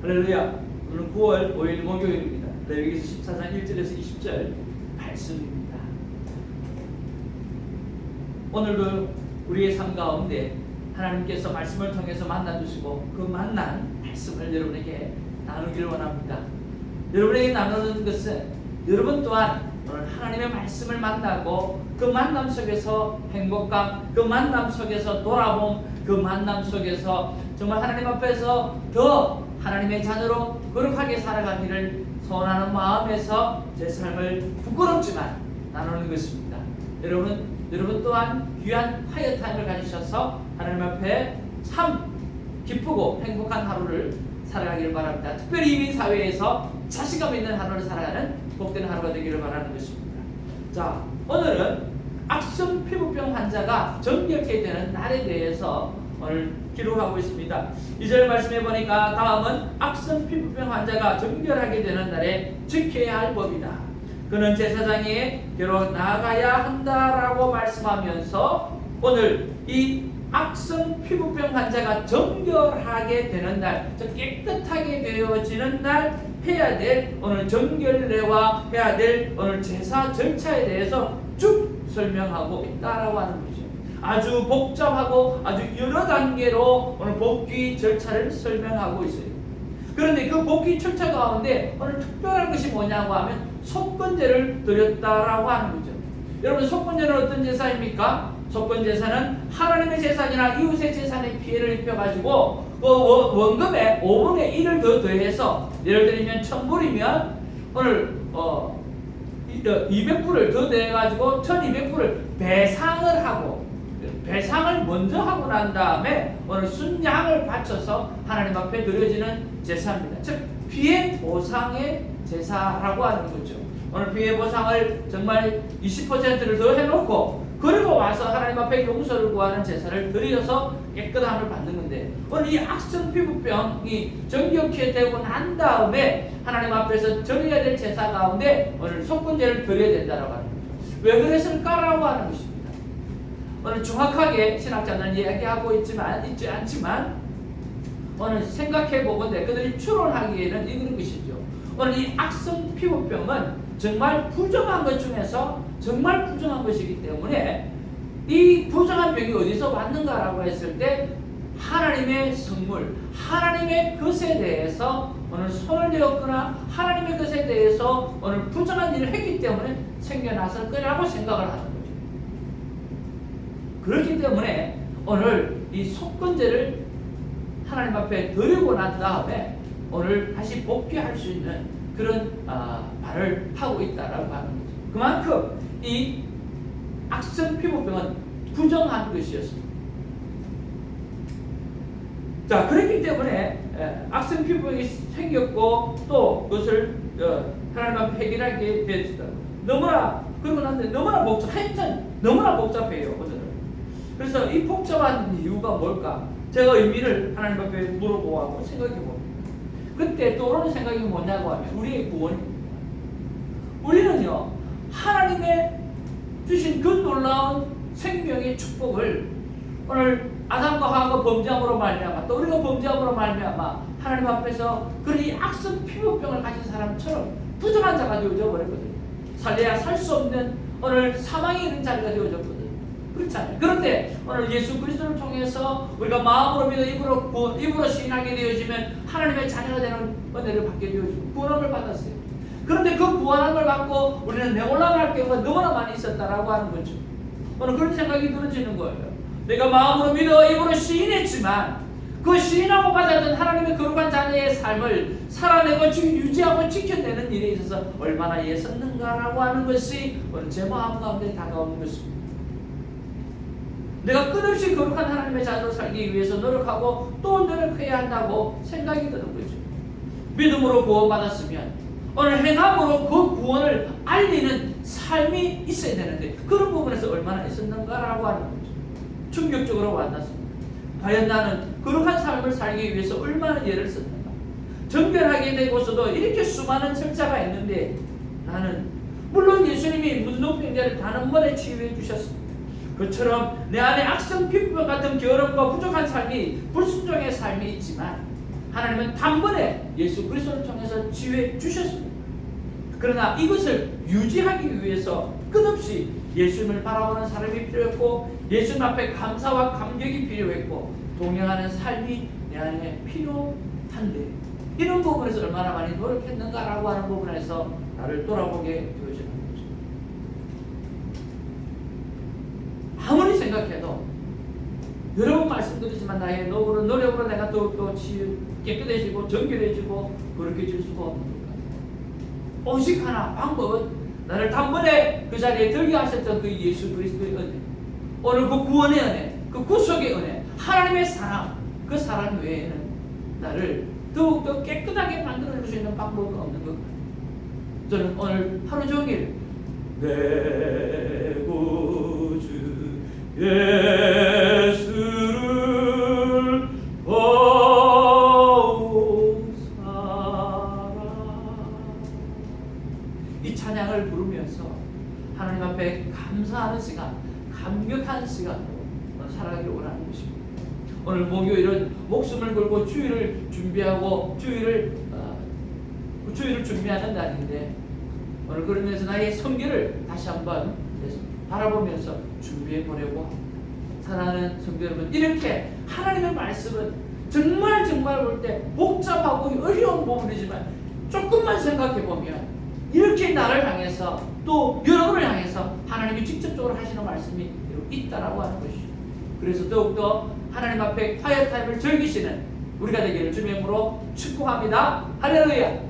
할렐루야. 오늘 9월 5일 목요일입니다. 레위기서 14장 1절에서 20절 말씀입니다. 오늘도 우리의 삶 가운데 하나님께서 말씀을 통해서 만나 주시고 그 만난 말씀을 여러분에게 나누기를 원합니다. 여러분에게 나누는 것은 여러분 또한 오늘 하나님의 말씀을 만나고 그 만남 속에서 행복감, 그 만남 속에서 돌아봄, 그 만남 속에서 정말 하나님 앞에서 더 하나님의 자녀로 거룩하게 살아가기를 소원하는 마음에서 제 삶을 부끄럽지만 나누는 것입니다. 여러분, 여러분 또한 귀한 화이어 타임을 가지셔서 하나님 앞에 참 기쁘고 행복한 하루를 살아가기를 바랍니다. 특별히 이민 사회에서 자신감 있는 하루를 살아가는 복된 하루가 되기를 바라는 것입니다. 자, 오늘은 악성 피부병 환자가 정기롭게 되는 날에 대해서 오늘 기록하고 있습니다. 2절 말씀해 보니까 다음은 악성 피부병 환자가 정결하게 되는 날에 지켜야 할 법이다. 그는 제사장에 괴로 나가야 한다라고 말씀하면서 오늘 이 악성 피부병 환자가 정결하게 되는 날, 즉 깨끗하게 되어지는 날 해야 될 오늘 정결례와 해야 될 오늘 제사 절차에 대해서 쭉 설명하고 있다라고 하는 거죠. 아주 복잡하고 아주 여러 단계로 오늘 복귀 절차를 설명하고 있어요. 그런데 그 복귀 절차 가운데 오늘 특별한 것이 뭐냐고 하면 속건제를 드렸다라고 하는 거죠. 여러분 속건제는 어떤 제사입니까? 속건 제사는 하나님의 재산이나 이웃의 재산에 피해를 입혀가지고 그 원금에 5분의 1을 더 더해서 예를 들면 1000불이면 오늘 어 200불을 더 더해가지고 1200불을 배상을 하고 배상을 먼저 하고 난 다음에 오늘 순양을 바쳐서 하나님 앞에 드려지는 제사입니다. 즉 피해 보상의 제사라고 하는 거죠. 오늘 피해 보상을 정말 20%를 더 해놓고 그리고 와서 하나님 앞에 용서를 구하는 제사를 드려서 깨끗함을 받는 건데 오늘 이 악성 피부병이 정격해 되고 난 다음에 하나님 앞에서 드려야 될 제사 가운데 오늘 속건제를 드려야 된다고 하는 거죠. 왜 그랬을까라고 하는 것입니다. 오늘 정확하게 신학자는 이야기하고 있지만 있지 않지만 오늘 생각해 보건데 그들이 추론하기에는 이런 것이죠. 오늘 이 악성 피부병은 정말 부정한 것 중에서 정말 부정한 것이기 때문에 이 부정한 병이 어디서 왔는가라고 했을 때 하나님의 선물, 하나님의 것에 대해서 오늘 손을 대었거나 하나님의 것에 대해서 오늘 부정한 일을 했기 때문에 생겨났을 거라고 생각을 하는 거죠. 그렇기 때문에 오늘 이 속건제를 하나님 앞에 드리고 난 다음에 오늘 다시 복귀할 수 있는 그런 어, 말을 하고 있다라고 하는 거죠. 그만큼 이 악성 피부병은 부정한 것이었습니다. 자, 그렇기 때문에 에, 악성 피부병이 생겼고 또 그것을 어, 하나님 앞에 해결하게 되었다. 너무나 그러고 났는데 너무나 복잡, 하여튼 너무나 복잡해요 오늘은. 그래서 이 복잡한 이유가 뭘까? 제가 의미를 하나님 앞에 물어보고 생각해 봅니다. 그때 떠오르는 생각이 뭐냐고 하면 우리의 구원입니다. 우리는요 하나님의 주신 그 놀라운 생명의 축복을 오늘 아담과 하와가 범죄함으로 말미암아 또 우리가 범죄함으로 말미암아 하나님 앞에서 그런 이 악성 피부병을 가진 사람처럼 부정한 자가 되어져 버렸거든요. 살려야 살 수 없는 오늘 사망에 이른 자리가 되어졌거든요. 그렇잖아요. 그런데 오늘 예수 그리스도를 통해서 우리가 마음으로 믿어 입으로 구, 입으로 시인하게 되어지면 하나님의 자녀가 되는 은혜를 받게 되어지고 구원을 받았어요. 그런데 그 구원함을 받고 우리는 내 올라갈 경우가 너무나 많이 있었다라고 하는 거죠. 오늘 그런 생각이 들어지는 거예요. 내가 마음으로 믿어 입으로 시인했지만 그 시인하고 받았던 하나님의 거룩한 자녀의 삶을 살아내고 지금 유지하고 지켜내는 일에 있어서 얼마나 애썼는가라고 하는 것이 오늘 제 마음 가운데 다가오는 것입니다. 내가 끝없이 거룩한 하나님의 자녀로 살기 위해서 노력하고 또 노력해야 한다고 생각이 드는 거죠. 믿음으로 구원받았으면 오늘 행함으로 그 구원을 알리는 삶이 있어야 되는데 그런 부분에서 얼마나 있었는가라고 하는 거죠. 충격적으로 만났습니다. 과연 나는 거룩한 삶을 살기 위해서 얼마나 예를 썼는가. 정결하게 되고서도 이렇게 수많은 절차가 있는데 나는 물론 예수님이 문둥병자를 단한 번에 치유해 주셨습니다. 그처럼 내 안에 악성 피부병 같은 결함과 부족한 삶이 불순종의 삶이 있지만 하나님은 단번에 예수 그리스도를 통해서 지휘해 주셨습니다. 그러나 이것을 유지하기 위해서 끝없이 예수님을 바라보는 사람이 필요했고 예수님 앞에 감사와 감격이 필요했고 동행하는 삶이 내 안에 필요한데 이런 부분에서 얼마나 많이 노력했는가라고 하는 부분에서 나를 돌아보게 거죠. 아무리 생각해도 여러 번 말씀드리지만 나의 노력으로, 노력으로 내가 더욱더 깨끗해지고 정결해지고 그렇게 질 수가 없는 것 같아요. 오직 하나 방법은 나를 단번에 그 자리에 들게 하셨던 그 예수 그리스도의 은혜 오늘 그 구원의 은혜 그 구속의 은혜 하나님의 사랑 그 사랑 외에는 나를 더욱더 깨끗하게 만들어 줄 수 있는 방법은 없는 것 같아요. 저는 오늘 하루 종일 내 구주 예수를 이 찬양을 부르면서 하나님 앞에 감사하는 시간, 감격하는 시간으로 살아가기를 원하는 것입니다. 오늘 목요일은 목숨을 걸고 주일을 준비하고 주일을 어, 준비하는 날인데 오늘 그러면서 나의 성결을 다시 한번 바라보면서 준비해 보려고 합니다. 사랑하는 성도 여러분 이렇게 하나님의 말씀은 정말 정말 볼 때 복잡하고 어려운 부분이지만 조금만 생각해 보면 이렇게 나를 향해서 또 여러분을 향해서 하나님이 직접적으로 하시는 말씀이 있다라고 하는 것이죠. 그래서 더욱더 하나님 앞에 콰이어 타임을 즐기시는 우리가 되기를 주님으로 축복합니다. 할렐루야.